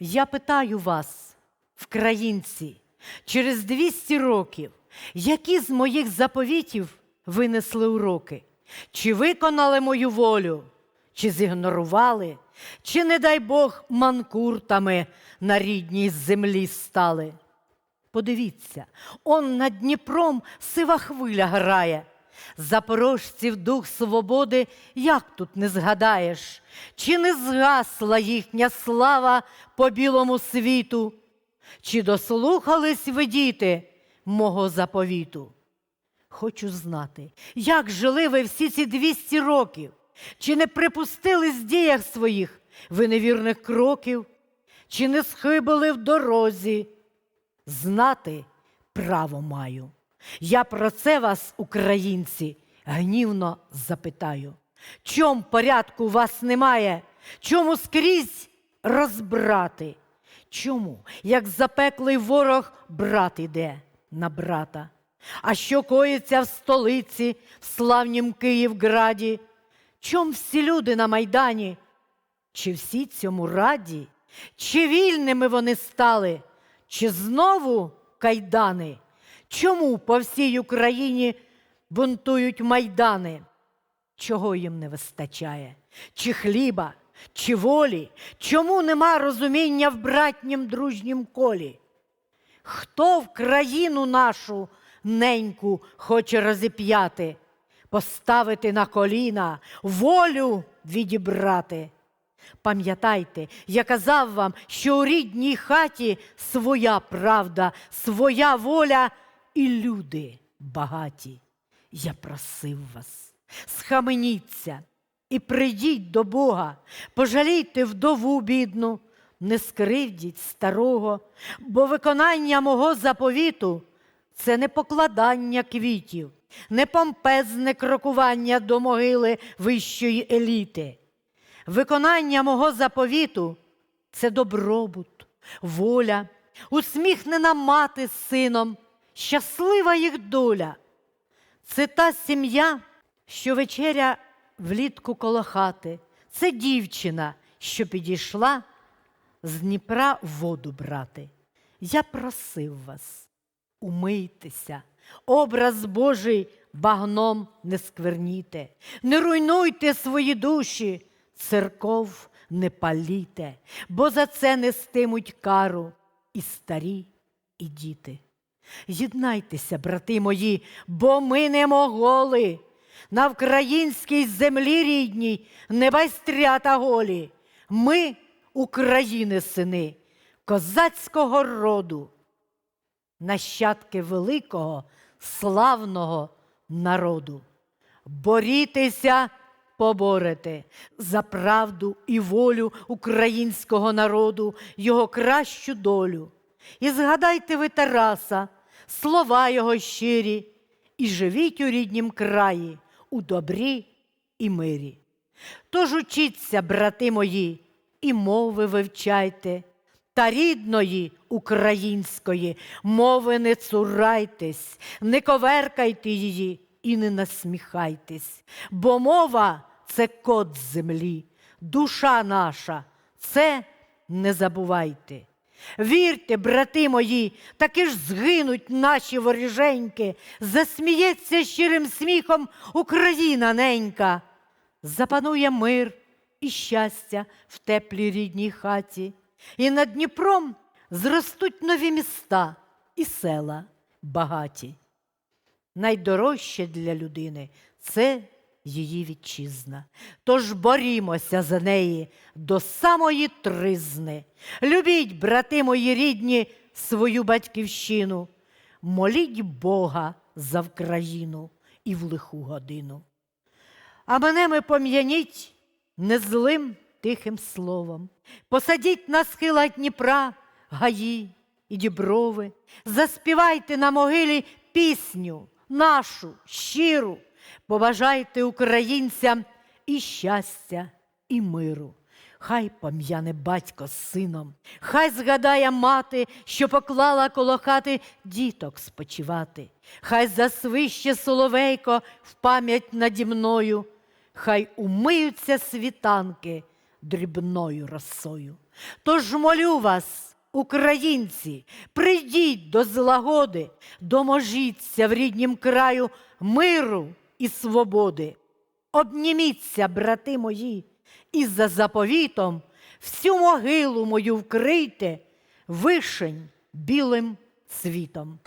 Я питаю вас, вкраїнці, через 200 років, які з моїх заповітів винесли уроки? Чи виконали мою волю, чи зігнорували, чи, не дай Бог, манкуртами на рідній землі стали? Подивіться, он над Дніпром сива хвиля грає. Запорожців дух свободи, як тут не згадаєш, чи не згасла їхня слава по білому світу, чи дослухались ви діти мого заповіту? Хочу знати, як жили ви всі ці 200 років, чи не припустили з діях своїх ви невірних кроків, чи не схибили в дорозі? Знати право маю. Я про це вас, українці, гнівно запитаю. Чом порядку у вас немає? Чому скрізь розбрати? Чому, як запеклий ворог, брат іде на брата? А що коїться в столиці, в славнім Київграді? Чом всі люди на Майдані? Чи всі цьому раді? Чи вільними вони стали? Чи знову кайдани? Чому по всій Україні бунтують майдани? Чого їм не вистачає? Чи хліба, чи волі? Чому нема розуміння в братнім дружнім колі? Хто в країну нашу неньку хоче розіп'яти, поставити на коліна, волю відібрати? Пам'ятайте, я казав вам, що у рідній хаті своя правда, своя воля і люди багаті. Я просив вас, схаменіться і прийдіть до Бога, пожалійте вдову бідну, не скривдіть старого, бо виконання мого заповіту це не покладання квітів, не помпезне крокування до могили вищої еліти. Виконання мого заповіту це добробут, воля, усміхнена мати з сином, щаслива їх доля. Це та сім'я, що вечеря влітку коло хати. Це дівчина, що підійшла з Дніпра воду брати. Я просив вас, умийтеся, образ Божий багном не скверніте, не руйнуйте свої душі, церков не паліте, бо за це нестимуть кару і старі, і діти. Єднайтеся, брати мої, бо ми не моголи. На українській землі рідній не байстрята голі. Ми України сини, козацького роду, нащадки великого славного народу. Борітеся, поборете за правду і волю українського народу, його кращу долю. І згадайте ви Тараса, слова його щирі, і живіть у ріднім краї, у добрі і мирі. Тож учіться, брати мої, і мови вивчайте, та рідної української мови не цурайтесь, не коверкайте її і не насміхайтесь, бо мова це код землі, душа наша, це не забувайте. Вірте, брати мої, таки ж згинуть наші воріженьки, засміється щирим сміхом Україна ненька. Запанує мир і щастя в теплій рідній хаті, і над Дніпром зростуть нові міста і села багаті. Найдорожче для людини це її вітчизна. Тож борімося за неї до самої тризни. Любіть, брати мої рідні, свою батьківщину, моліть Бога за Вкраїну і в лиху годину. А мене ми пом'яніть незлим тихим словом, посадіть на схилах Дніпра гаї і діброви, заспівайте на могилі пісню нашу щиру, побажайте українцям і щастя, і миру. Хай пом'яне батько з сином, хай згадає мати, що поклала коло хати діток спочивати, хай засвище соловейко в пам'ять наді мною, хай умиються світанки дрібною росою. Тож молю вас, українці, прийдіть до злагоди, доможіться в ріднім краю миру і свободи. Обніміться, брати мої, і за заповітом всю могилу мою вкрийте вишень білим цвітом.